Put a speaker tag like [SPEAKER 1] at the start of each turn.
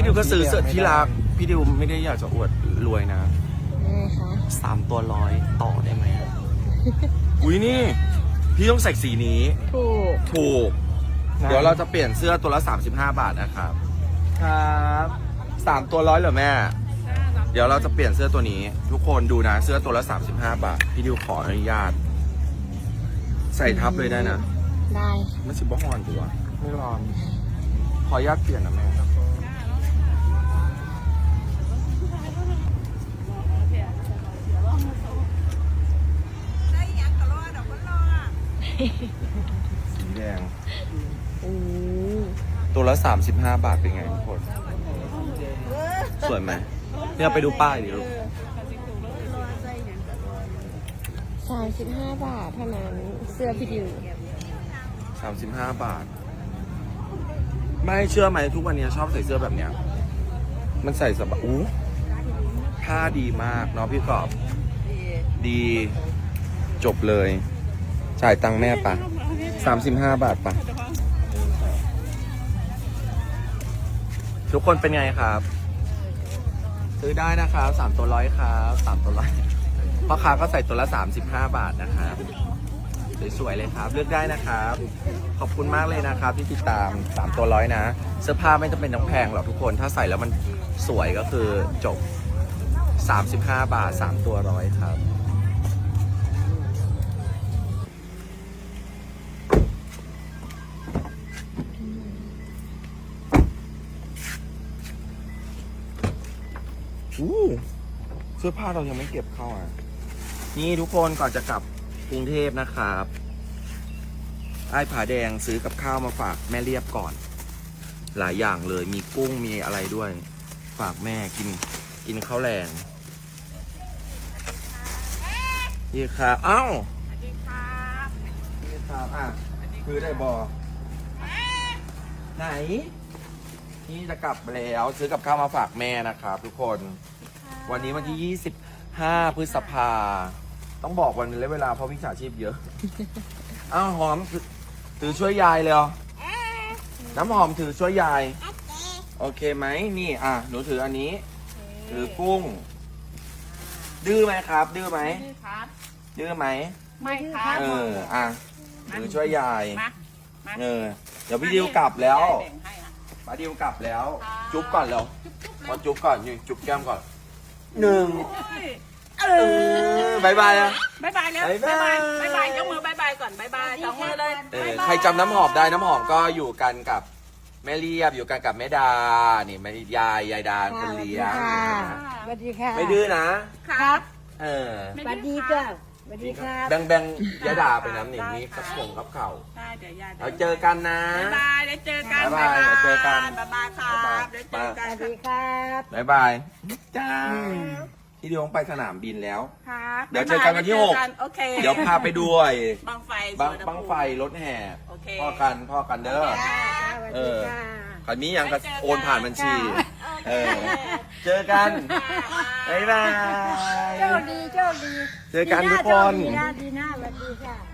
[SPEAKER 1] พี่ดิวก็ซื้อเสื้อที่รักพี่ดิวไม่ได้อยากจะอวดรวยนะ
[SPEAKER 2] ยังไงคะ
[SPEAKER 1] สามตัวร้อยต่อได้ไหมอุ้ยนี่ พี่ต้องใส่สีนี้
[SPEAKER 2] ถูก
[SPEAKER 1] ถูก
[SPEAKER 3] นะ
[SPEAKER 1] เดี๋ยวเราจะเปลี่ยนเสื้อตัวละ 35 บาทนะครับ ครับสามตัวร้อยเหรอแม่ เดี๋ยวเราจะเปลี่ยนเสื้อตัวนี้ ทุกคนดูนะเสื้อตัวละ 35 บาท พี่ดิวขออนุญาต ใส่ทับเลยได้นะ
[SPEAKER 2] ได้ค่ะ
[SPEAKER 1] ไม่สิบ่ฮอนดีวะไม่ร้อน ขออนุญาตเปลี่ยนนะแม่ สีแดง
[SPEAKER 2] อืม
[SPEAKER 1] ตัวละ 35 บาทเป็นไงทุกคน สวยไหมเนี่ยไปดูป้ายดิลูก
[SPEAKER 2] สามสิบห้าบาทเท่านั้นเสื้อพี่ดิว
[SPEAKER 1] 35 บาท ไม่เชื่อไหมทุกวันนี้ชอบใส่เสื้อแบบเนี้ย มันใส่สบายอู้ผ้าดีมากเนาะพี่กอบ ดี จบเลย จ่ายตังค์แม่ปะ35บห้าบาทปะทุกคนเป็นไงครับ ซื้อได้นะครับสามตัวร้อยครับสามตัวร้อยพ่อค้าก็ใส่ตัวละ35บาทนะครับสวยๆเลยครับ เลือกได้นะครับ ขอบคุณมากเลยนะครับที่ติดตาม3ตัวร้อยนะ เสื้อผ้าไม่จำเป็นต้องแพงหรอกทุกคนถ้าใส่แล้วมันสวยก็คือจบ 35 บาท 3 ตัวร้อยครับ อู้เสื้อผ้าเรายังไม่เก็บเข้าอะ นี่ทุกคนก่อนจะกลับกรุงเทพนะครับไอ้ผาแดงซื้อกับข้าวมาฝากแม่เรียบก่อน หลายอย่างเลยมีกุ้งมีอะไรด้วย ฝากแม่กินกินข้าวแรงนี่ครับเอ้านี่ครับอะคือได้บอไหน นี่จะกลับแล้วซื้อกับข้าวมาฝากแม่นะครับทุกคน วันนี้วันที่ 25 พฤษภา ต้องบอกวันและเวลาเพราะวิชาชีพเยอะ อ้าวหอมถือถือช่วยยายเลยเหรอน้ำหอมถือช่วยยาย โอเคไหมนี่อะหนูถืออันนี้ ถือกุ้ง ดื้อไหมครับ ดื้อไหม
[SPEAKER 4] ครับ
[SPEAKER 1] ดื้อไหม
[SPEAKER 4] ไม่ครับ
[SPEAKER 1] เอออะถือช่วยยาย
[SPEAKER 4] มามา
[SPEAKER 1] เออเดี๋ยวพี่ดิวกลับแล้ว
[SPEAKER 4] แบ่งให้อะ
[SPEAKER 1] ป้าดิวกลับแล้ว
[SPEAKER 4] ค่ะ
[SPEAKER 1] จุ๊บก่อนแล้ว
[SPEAKER 4] จุ๊บจุ๊บ
[SPEAKER 1] ขอจุ๊บก่อนนี่จุ๊บแก้มก่อนหนึ่ง
[SPEAKER 4] เอ
[SPEAKER 1] เออบายบายอะ
[SPEAKER 4] บายบายแล้ว
[SPEAKER 1] บ๊ายบาย
[SPEAKER 4] บายบายยกมือบายบายก่อนบายบายสองมือเลย
[SPEAKER 1] เออบา
[SPEAKER 4] ยบาย
[SPEAKER 1] ใครจำน้ำหอมได้น้ำหอมก็อยู่กันกับแม่เรียบอยู่กันกับแม่ดา นี่แม่ยายยายดาคนเลี้ยง
[SPEAKER 2] สวัสดีค่ะ
[SPEAKER 1] ไม่ดื้อนะ
[SPEAKER 4] ครับ
[SPEAKER 1] เออ
[SPEAKER 2] สวัสดีค่ะ สวัสดีครับ
[SPEAKER 1] แบงแบงยายดาไปน้ำหนึ่งนี่กับผงกับเข่า
[SPEAKER 4] ได้เดี๋ยวยาย
[SPEAKER 1] เราเจอกันนะ
[SPEAKER 4] บายบายเดี๋ยวเจอกัน
[SPEAKER 1] บ๊ายบายเดี๋ยวเจอกัน
[SPEAKER 4] บายบายครับเดี๋ยวเจอ
[SPEAKER 2] ส
[SPEAKER 4] กัน
[SPEAKER 2] วัสดีครับ
[SPEAKER 1] บายบายจ้าพี่ดิวไปสนามบินแล้ว
[SPEAKER 4] ครับ
[SPEAKER 1] เดี๋ยวเจอกันวันที่หก
[SPEAKER 4] โอเค
[SPEAKER 1] เดี๋ยวพาไปด้วย
[SPEAKER 4] บังไฟ
[SPEAKER 1] บัง
[SPEAKER 4] สวนภูมิ
[SPEAKER 1] บังไฟรถแห่
[SPEAKER 4] โอเค
[SPEAKER 1] พ่อกันพ่อกันเด้อ
[SPEAKER 2] สวัสดีค่ะ
[SPEAKER 1] ขันนี้ยังก็โอนผ่านบัญชี เออ เจอกันบ๊ายบาย
[SPEAKER 2] โชคดีโชคดี
[SPEAKER 1] เจอกันทุกคน
[SPEAKER 2] ดีนะดีนะสวัสดีค่ะ